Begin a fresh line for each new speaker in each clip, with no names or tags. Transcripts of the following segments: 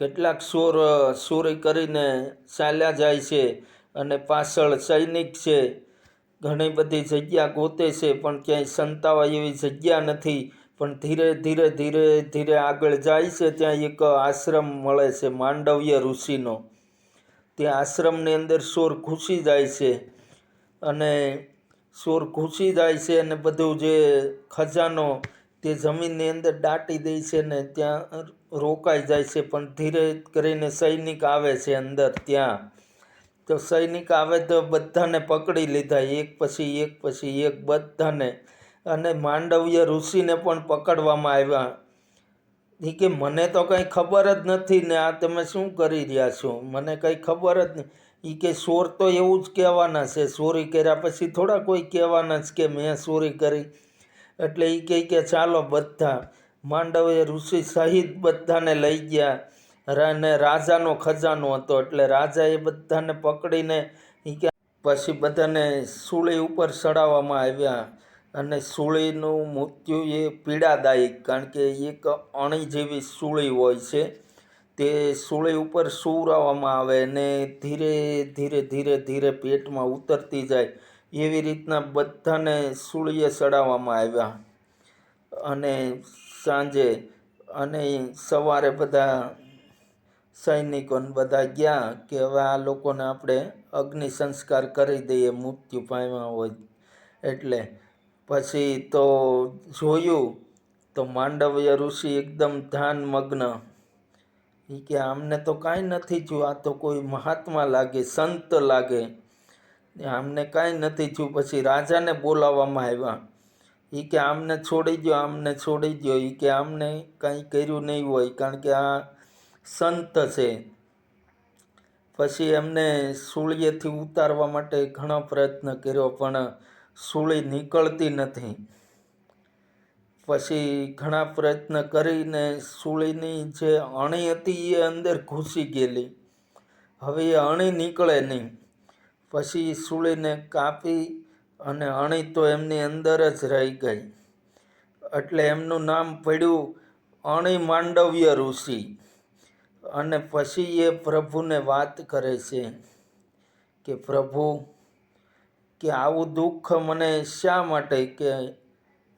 કેટલાક સુર ચોરી કરીને ચાલ્યા જાય છે અને પાછળ સૈનિક છે. ઘણી બધી જગ્યા ગોતે છે, પણ ક્યાંય સંતાવા એવી જગ્યા નથી. પણ ધીરે ધીરે ધીરે ધીરે આગળ જાય છે, ત્યાં એક આશ્રમ મળે છે, માંડવ્ય ઋષિનો. તે આશ્રમની અંદર સોર ઘૂસી જાય છે અને સોર ઘૂસી જાય છે અને બધું જે ખજાનો તે જમીનની અંદર દાટી દે છે ને ત્યાં રોકાઈ જાય છે, પણ ધીરે કરીને સૈનિક આવે છે અંદર ત્યાં. તો સૈનિક આવે તો બધાને પકડી લીધા, એક પછી એક પછી એક બધાને. અને માંડવ્ય ઋષિને પણ પકડવામાં આવ્યા. એ કે, મને તો કંઈ ખબર જ નથી ને આ તમે શું કરી રહ્યા છો? મને કંઈ ખબર જ નહીં એ કે ચોર તો એવું જ કહેવાના છે. ચોરી કર્યા પછી થોડા કોઈ કહેવાના જ કે મેં ચોરી કરી. એટલે એ કહે કે ચાલો બધા, માંડવે ઋષિ સહિત બધાને લઈ ગયા. અને રાજાનો ખજાનો હતો, એટલે રાજાએ બધાને પકડીને એ કે પછી બધાને સૂળી ઉપર ચડાવવામાં આવ્યા. અને સૂળીનું મૃત્યુ એ પીડાદાયક, કારણ કે એક અણી જેવી સૂળી હોય છે. તે સૂળી ઉપર સુવરાવવામાં આવે અને ધીરે ધીરે ધીરે ધીરે પેટમાં ઉતરતી જાય. એવી રીતના બધાને સૂળીએ ચડાવવામાં આવ્યા. અને સાંજે અને સવારે બધા સૈનિકોને બધા ગયા કે હવે આ લોકોને આપણે અગ્નિ સંસ્કાર કરી દઈએ, મૃત્યુ પામ્યા હોય. એટલે પછી તો જોયું તો માંડવ્ય ઋષિ એકદમ ધ્યાનમગ્ન. એ કે આમને તો કાંઈ નથી જોયું, આ તો કોઈ મહાત્મા લાગે, સંત લાગે. આમને કાંઈ નથી થયું. પછી રાજાને બોલાવવામાં આવ્યા. એ કે આમને છોડી દો આમને છોડી દો એ કે આમને કાંઈ કર્યું નહીં હોય, કારણ કે આ સંત છે. પછી એમને સૂળીએથી ઉતારવા માટે ઘણો પ્રયત્ન કર્યો, પણ સૂળી નીકળતી નથી. પછી ઘણા પ્રયત્ન કરીને સૂળીની જે અણી હતી, એ અંદર ઘૂસી ગયેલી. હવે એ અણી નીકળે નહીં. પછી સૂળીને કાપી અને અણી તો એમની અંદર જ રહી ગઈ. એટલે એમનું નામ પડ્યું અણી માંડવ્ય ઋષિ. અને પછી એ પ્રભુને વાત કરે છે કે, પ્રભુ, કે આવું દુઃખ મને શા માટે કે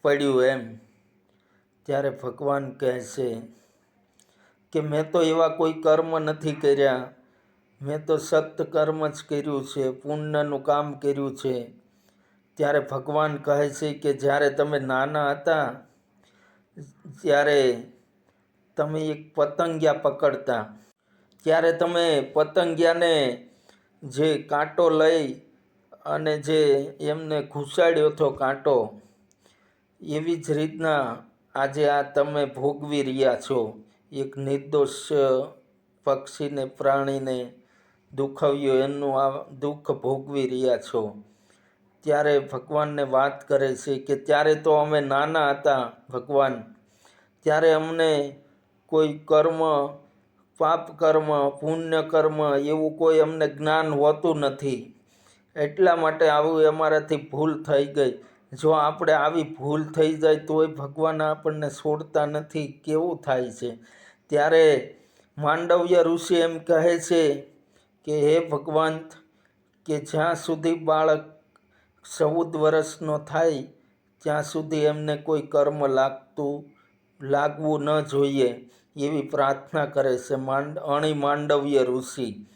પડ્યું એમ? ત્યારે ભગવાન કહે છે કે, મેં તો એવા કોઈ કર્મ નથી કર્યા મેં તો સત્કર્મ જ કર્યું છે, પુણ્યનું કામ કર્યું છે. ત્યારે ભગવાન કહે છે કે જ્યારે તમે નાના હતા, ત્યારે તમે એક પતંગિયા પકડતા. ત્યારે તમે પતંગિયાને જે કાંટો લઈ અને જે એમને ઘૂસાડ્યો હતો કાંટો, એવી જ રીતના આજે આ તમે ભોગવી રહ્યા છો. એક નિર્દોષ પક્ષીને, પ્રાણીને દુખવ્યું એમનું આ દુઃખ ભોગવી રહ્યા છો. ત્યારે ભગવાનને વાત કરે છે કે ત્યારે તો અમે નાના હતા ભગવાન. ત્યારે અમને કોઈ કર્મ, પાપ કર્મ, પુણ્ય કર્મ એવું કોઈ અમને જ્ઞાન હોતું નથી. એટલા માટે આવું અમારાથી ભૂલ થઈ ગઈ. જો આપણે આવી ભૂલ થઈ જાય તોય ભગવાન આપણને છોડતા નથી. કેવું થાય છે? ત્યારે માંડવ્ય ઋષિ એમ કહે છે કે હે ભગવંત, કે જ્યાં સુધી બાળક ચૌદ વર્ષનો થાય, ત્યાં સુધી એમને કોઈ કર્મ લાગતું, લાગવું ન જોઈએ એવી પ્રાર્થના કરે છે માંડ અણી માંડવ્ય ઋષિ.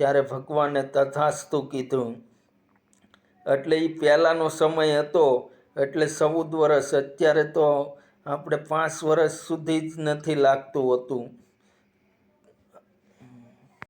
ત્યારે ભગવાને તથાસ્તુ કીધું, એટલે એ પહેલાંનો સમય હતો, એટલે ચૌદ વર્ષ, અત્યારે તો આપણે પાંચ વર્ષ સુધી જ નથી લાગતું હોતું.